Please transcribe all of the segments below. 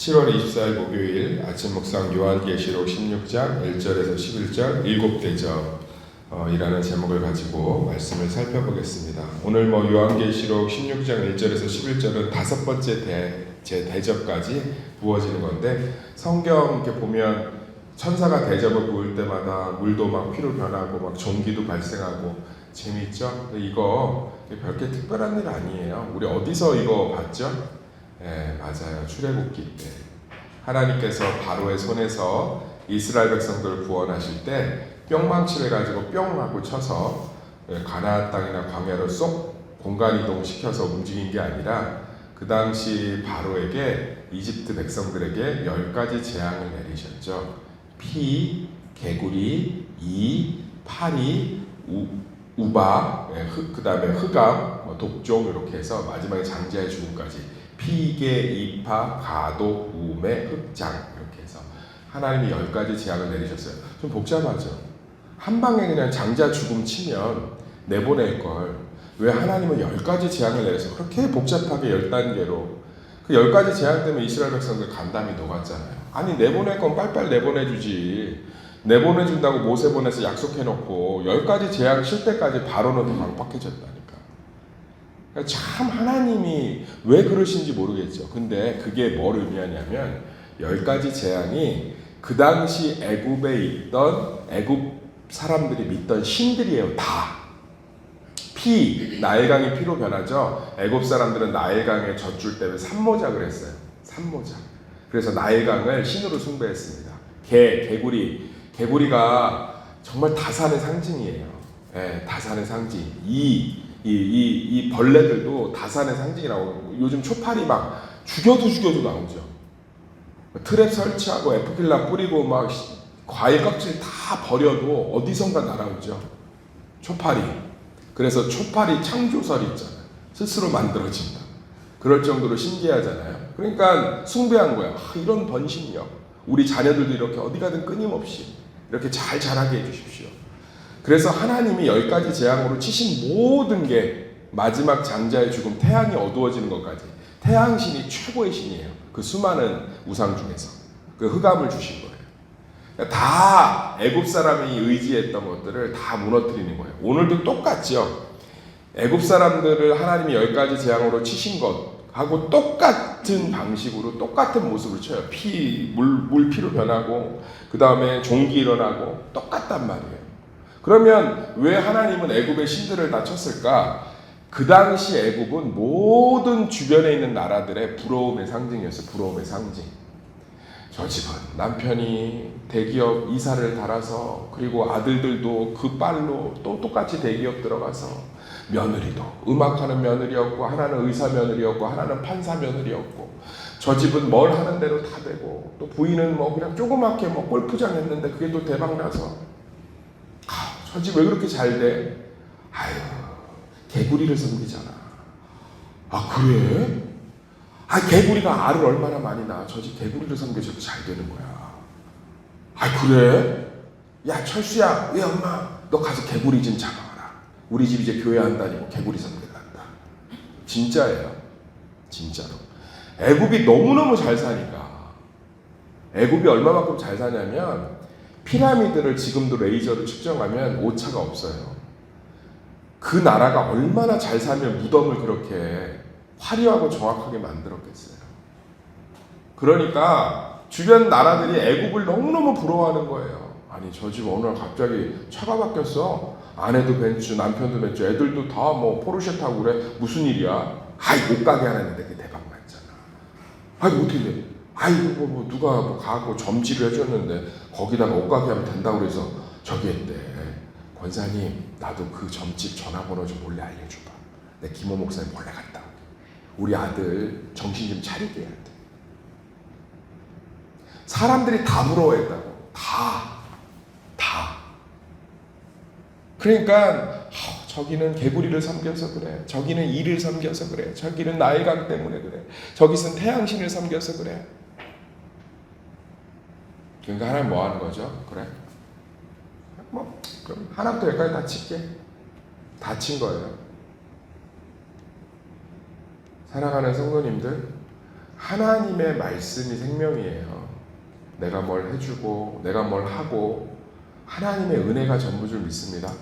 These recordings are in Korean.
7월 24일 목요일 아침 묵상 요한계시록 16장 1절에서 11절 일곱 대접이라는 제목을 가지고 말씀을 살펴보겠습니다. 오늘 뭐 요한계시록 16장 1절에서 11절은 다섯 번째 대, 제 대접까지 부어지는 건데 성경 이렇게 보면 천사가 대접을 부을 때마다 물도 막 피로 변하고 막 종기도 발생하고? 근데 이거 별게 특별한 일 아니에요. 우리 어디서 이거 봤죠? 네, 맞아요. 출애굽기 때 하나님께서 바로의 손에서 이스라엘 백성들을 구원하실 때 뿅망치를 가지고 뿅 하고 쳐서 예, 가나안 땅이나 광야로 쏙 공간 이동 시켜서 움직인 게 아니라 그 당시 바로에게 이집트 백성들에게 열 가지 재앙을 내리셨죠. 피, 개구리, 이, 파리, 우, 우바, 예, 흑, 그 다음에 흑암, 뭐 독종 이렇게 해서 마지막에 장자의 죽음까지 피계, 이파, 가독, 우매, 흑장 이렇게 해서 하나님이 열 가지 재앙을 내리셨어요. 좀 복잡하죠. 한 방에 그냥 장자 죽음 치면 내보낼 걸. 왜 하나님은 열 가지 재앙을 내려서 그렇게 복잡하게 열 단계로 그 열 가지 재앙 때문에 이스라엘 백성들 간담이 녹았잖아요. 아니 내보낼 건 빨빨 내보내주지. 내보내준다고 모세 보내서 약속해놓고 열 가지 재앙 칠 때까지 바로는 더. 그러니까 참 하나님이 왜 그러신지 모르겠죠. 근데 그게 뭘 의미하냐면 열 가지 재앙이 그 당시 애굽에 있던 애굽 사람들이 믿던 신들이에요. 다. 피, 나일강이 피로 변하죠. 애굽 사람들은 나일강의 젖줄 때문에 산모작을 했어요. 산모작. 그래서 나일강을 신으로 숭배했습니다. 개, 개구리, 개구리가 정말 다산의 상징이에요. 예, 다산의 상징. 이, 이, 이, 이 벌레들도 다산의 상징이라고. 요즘 초파리 막 죽여도 죽여도 나오죠. 트랩 설치하고 에프필라 뿌리고 막 과일 껍질 다 버려도 어디선가 날아오죠. 초파리. 그래서 초파리 창조설이 있잖아요. 스스로 만들어진다. 그럴 정도로 신기하잖아요. 그러니까 숭배한 거야. 아, 이런 번식력. 우리 자녀들도 이렇게 어디 가든 끊임없이 이렇게 잘 자라게 해주십시오. 그래서 하나님이 열 가지 재앙으로 치신 모든 게 마지막 장자의 죽음, 태양이 어두워지는 것까지 태양신이 최고의 신이에요. 그 수많은 우상 중에서 그 흑암을 주신 거예요. 그러니까 다 애굽 사람이 의지했던 것들을 다 무너뜨리는 거예요. 오늘도 똑같죠. 애굽 사람들을 하나님이 열 가지 재앙으로 치신 것하고 똑같은 방식으로 똑같은 모습을 쳐요. 피, 물, 물 피로 변하고 그 다음에 종기 일어나고 똑같단 말이에요. 그러면 왜 하나님은 애굽의 신들을 다 쳤을까? 그 당시 애굽은 모든 주변에 있는 나라들의 부러움의 상징이었어요. 부러움의 상징. 저 집은 남편이 대기업 이사를 달아서 그리고 아들들도 그 빨로 또 똑같이 대기업 들어가서 며느리도 음악하는 며느리였고 하나는 의사 며느리였고 하나는 판사 며느리였고 저 집은 뭘 하는 대로 다 되고 또 부인은 뭐 그냥 조그맣게 뭐 골프장 했는데 그게 또 대박 나서 아, 저 집 왜 그렇게 잘 돼? 아유 개구리를 섬기잖아. 아 그래? 아 개구리가 알을 얼마나 많이 낳아? 저 집 개구리를 섬겨줘도 잘 되는 거야. 아 그래? 야 철수야, 왜 엄마 너 가서 개구리 좀 잡아와라. 우리 집 이제 교회 안 다니고 개구리 섬겨간다. 진짜예요. 진짜로. 애굽이 너무너무 잘 사니까. 애굽이 얼마만큼 잘 사냐면 피라미드를 지금도 레이저로 측정하면 오차가 없어요. 그 나라가 얼마나 잘 살면 무덤을 그렇게 화려하고 정확하게 만들었겠어요. 그러니까 주변 나라들이 애굽을 너무너무 부러워하는 거예요. 아니 저 집 어느 날 갑자기 차가 바뀌었어. 아내도 벤츠, 남편도 벤츠, 애들도 다 뭐 포르쉐 타고 그래. 무슨 일이야? 아이 옷가게 하나 했는데 그게 대박 났잖아. 아이 어떻게 돼? 아이고 뭐, 뭐 누가 뭐 가고 점지를 해줬는데 거기다가 옷가게 하면 된다고 그래서 저기 했대. 권사님 나도 그 점집 전화번호 좀 몰래 알려줘봐. 내 김호 목사님 몰래 갔다. 우리 아들 정신 좀 차리게 해야 돼. 사람들이 다 부러워했다고. 다. 다. 그러니까 어, 저기는 개구리를 섬겨서 그래. 저기는 이를 섬겨서 그래. 저기는 나일강 때문에 그래. 저기선 태양신을 섬겨서 그래. 그러니까 하나님 뭐 하는 거죠? 그래. 뭐 그럼 하나부터 열까지 다 칠게. 다 친 거예요. 사랑하는 성도님들, 하나님의 말씀이 생명이에요. 내가 뭘 해주고 내가 뭘 하고 하나님의 은혜가 전부 줄 믿습니다.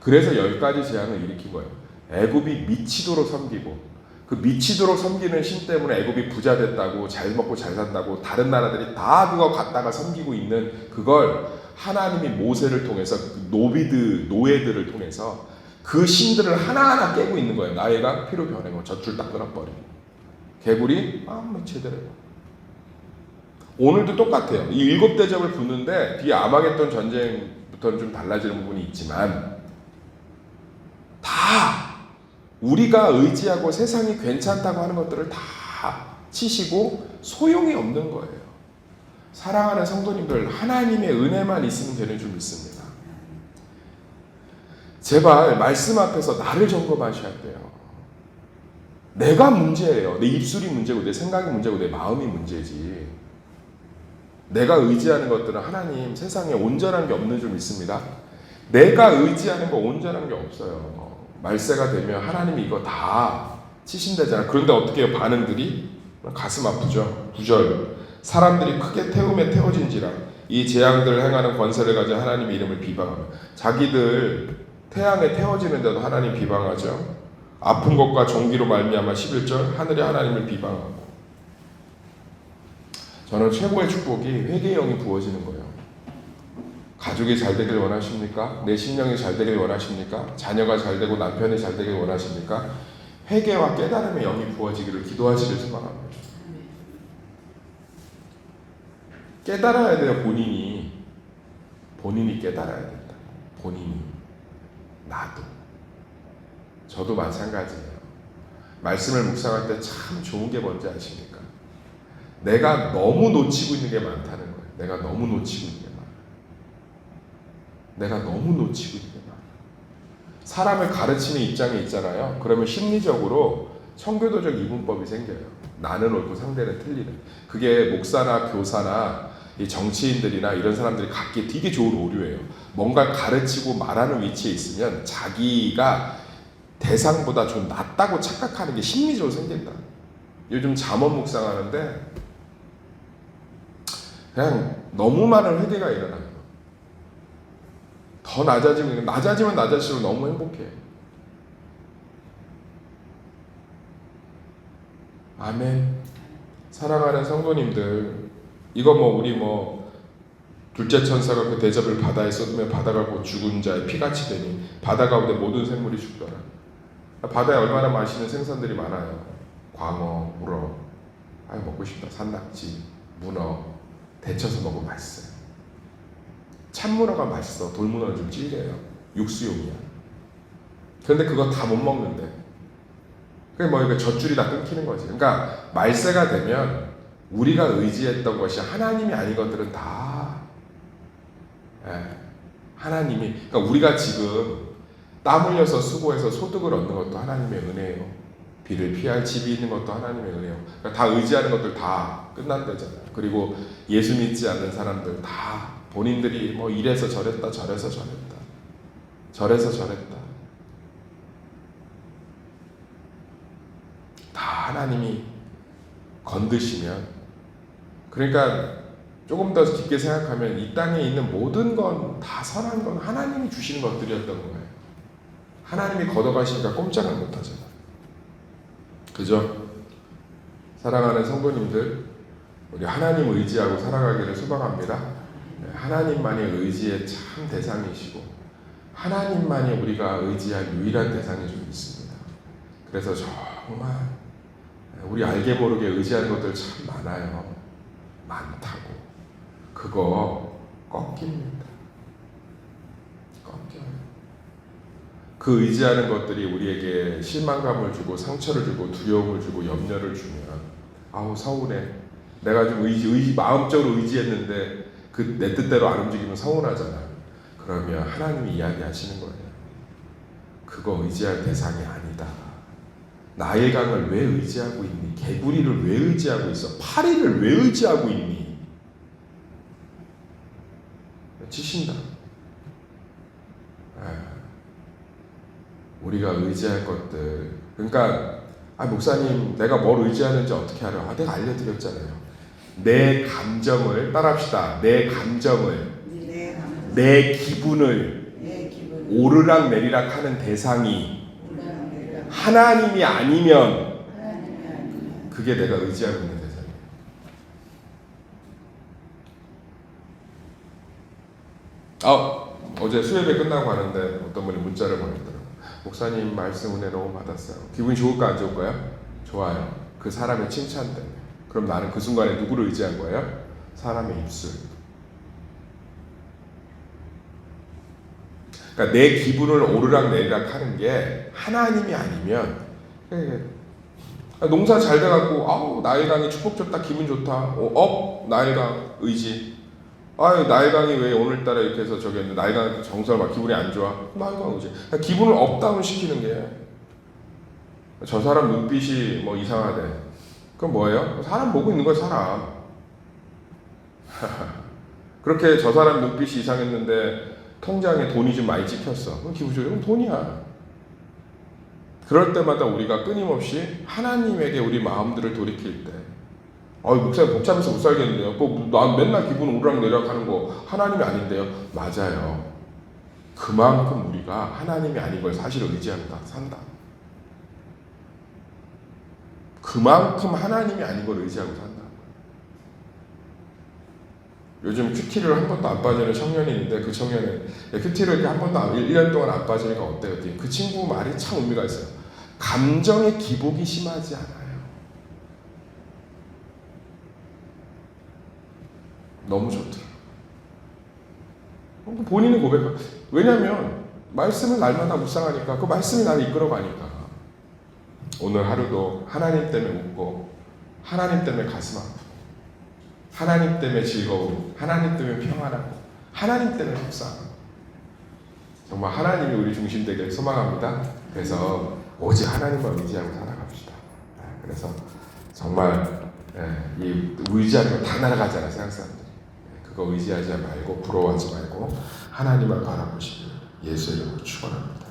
그래서 열 가지 재앙을 일으킨 거예요. 애굽이 미치도록 섬기고 그 미치도록 섬기는 신 때문에 애굽이 부자 됐다고 잘 먹고 잘 산다고 다른 나라들이 다 그거 갖다가 섬기고 있는 그걸 하나님이 모세를 통해서 그 노비드 노예들을 통해서 그 신들을 하나하나 깨고 있는 거예요. 나이가 피로 변해고 젖줄 딱 끊어버리고 개구리 아무 제대로 오늘도 똑같아요. 이 일곱 대접을 붙는데 뒤에 아마겟돈 전쟁부터는 좀 달라지는 부분이 있지만 다 우리가 의지하고 세상이 괜찮다고 하는 것들을 다 치시고 소용이 없는 거예요. 사랑하는 성도님들 하나님의 은혜만 있으면 되는 줄 믿습니다. 제발 말씀 앞에서 나를 점검하셔야 돼요. 내가 문제예요. 내 입술이 문제고 내 생각이 문제고 내 마음이 문제지. 내가 의지하는 것들은 하나님 세상에 온전한 게 없는 줄 믿습니다. 내가 의지하는 거 온전한 게 없어요. 말세가 되면 하나님이 이거 다 치신다잖아. 그런데 어떻게 해요? 반응들이 가슴 아프죠. 구절. 사람들이 크게 태움에 태워진지라 이 재앙들을 행하는 권세를 가진 하나님의 이름을 비방하며 자기들 태양에 태워지는데도 하나님 비방하죠. 아픈 것과 종기로 말미암아 11절 하늘의 하나님을 비방하고 저는 최고의 축복이 회개의 영이 부어지는 거예요. 가족이 잘 되길 원하십니까? 내 신령이 잘 되길 원하십니까? 자녀가 잘 되고 남편이 잘 되길 원하십니까? 회개와 깨달음의 영이 부어지기를 기도하시길 소망합니다. 깨달아야 돼요, 본인이. 본인이 깨달아야 된다. 본인이. 나도. 저도 마찬가지예요. 말씀을 묵상할 때 참 좋은 게 뭔지 아십니까? 내가 너무 놓치고 있는 게 많다는 거예요. 내가 너무 놓치고 있는 게. 내가 너무 놓치고 많아. 사람을 가르치는 입장에 있잖아요. 그러면 심리적으로 청교도적 이분법이 생겨요. 나는 옳고 상대는 틀리는. 그게 목사나 교사나 이 정치인들이나 이런 사람들이 갖기 되게 좋은 오류예요. 뭔가 가르치고 말하는 위치에 있으면 자기가 대상보다 좀 낫다고 착각하는 게 심리적으로 생긴다. 요즘 잠언 묵상하는데 그냥 너무 많은 회개가 일어나요. 더 낮아지면 낮아지면 낮아질수록 너무 행복해. 아멘. 사랑하는 성도님들, 이거 뭐 우리 뭐 둘째 천사가 그 대접을 바다에 쏟으면 바다가 곧 죽은 자의 피같이 되니 바다 가운데 모든 생물이 죽더라. 바다에 얼마나 맛있는 생선들이 많아요. 광어, 우럭, 아 먹고 싶다. 산낙지, 문어, 데쳐서 먹으면 맛있어요. 참문어가 맛있어. 돌문어는 좀 찔려요. 육수용이야. 그런데 그거 다 못 먹는데. 그게 뭐 이거 젖줄이 다 끊기는 거지. 그러니까 말세가 되면 우리가 의지했던 것이 하나님이 아닌 것들은 다 예, 하나님이 그러니까 우리가 지금 땀 흘려서 수고해서 소득을 얻는 것도 하나님의 은혜예요. 비를 피할 집이 있는 것도 하나님의 은혜예요. 그러니까 다 의지하는 것들 다 끝난다잖아요. 그리고 예수 믿지 않는 사람들 다 본인들이 뭐 이래서 저랬다 저래서 저랬다 저래서 저랬다 다 하나님이 건드시면 그러니까 조금 더 깊게 생각하면 이 땅에 있는 모든 건 다 선한 건 하나님이 주시는 것들이었던 거예요. 하나님이 걷어가시니까 꼼짝을 못 하잖아. 그죠? 사랑하는 성도님들, 우리 하나님 의지하고 살아가기를 소망합니다. 네, 하나님만이 의지의 참 대상이시고, 하나님만이 우리가 의지할 유일한 대상이 좀 있습니다. 그래서 정말 우리 알게 모르게 의지하는 것들 참 많아요. 많다고. 그거 꺾입니다. 꺾여요. 그 의지하는 것들이 우리에게 실망감을 주고 상처를 주고 두려움을 주고 염려를 주면 아우 서운해. 내가 좀 의지, 의지 마음적으로 의지했는데 그 내 뜻대로 안 움직이면 서운하잖아. 그러면 하나님이 이야기하시는 거예요. 그거 의지할 대상이 아니다. 나의 강을 왜 의지하고 있니? 개구리를 왜 의지하고 있어? 파리를 왜 의지하고 있니? 치신다. 아, 우리가 의지할 것들. 그러니까 아 목사님 내가 뭘 의지하는지 어떻게 알아? 아, 내가 알려드렸잖아요. 내 감정을 따라합시다. 내 감정을 내 감정, 내 기분을 내 기분, 오르락 내리락 하는 대상이 하나님이 아니면 그게 내가 의지하고 있는 대상이에요. 아 어제 수요예배 끝나고 하는데 어떤 분이 문자를 보냈더라고요. 목사님 말씀 은혜 너무 받았어요. 기분이 좋을까 안 좋을까요? 좋아요. 그 사람의 칭찬 때문에. 그럼 나는 그 순간에 누구를 의지한 거예요? 사람의 입술. 그러니까 내 기분을 오르락 내리락 하는 게 하나님이 아니면 농사 잘 돼갖고 아우 나일강이 축복 줬다 기분 좋다. 어, 업 나일강 의지. 아유 나일강이 왜 오늘따라 이렇게 해서 저기 했는데 나일강 정서를 막 기분이 안 좋아? 나일강 의지. 그러니까 기분을 업다운 시키는 게 저 사람 눈빛이 뭐 이상하대 그럼 뭐예요 사람 보고 있는 거야 사람 그렇게 저 사람 눈빛이 이상했는데 통장에 돈이 좀 많이 찍혔어 그럼 좋죠 그럼 돈이야 그럴 때마다 우리가 끊임없이 하나님에게 우리 마음들을 돌이킬 때, 아, 목사님 복잡해서 못 살겠는데요. 뭐, 난 맨날 기분 오르락 내리락 하는 거 하나님이 아닌데요. 맞아요. 그만큼 우리가 하나님이 아닌 걸 사실을 의지한다, 산다. 그만큼 하나님이 아닌 걸 의지하고 산다. 요즘 큐티를 한 번도 안 빠지는 청년이 있는데 그 청년은 큐티를 이렇게 한 번도 안, 1년 동안 안 빠지니까 어때요? 그 친구 말이 참 의미가 있어요. 감정의 기복이 심하지 않아요. 너무 좋더라. 어, 본인은 고백하. 왜냐하면 말씀을 날마다 묵상하니까 그 말씀이 나를 이끌어가니까 오늘 하루도 하나님 때문에 웃고 하나님 때문에 가슴 아프고 하나님 때문에 즐거움, 하나님 때문에 평안하고 하나님 때문에 속상하고 정말 하나님이 우리 중심 되길 소망합니다. 그래서 오직 하나님만 의지하고 살아갑시다. 네, 그래서 정말 예, 이 의지하는 거다 날아가잖아요, 세상 사람들이. 예, 그거 의지하지 말고 부러워하지 말고 하나님을 바라보시길 예수의 이름으로 축원합니다.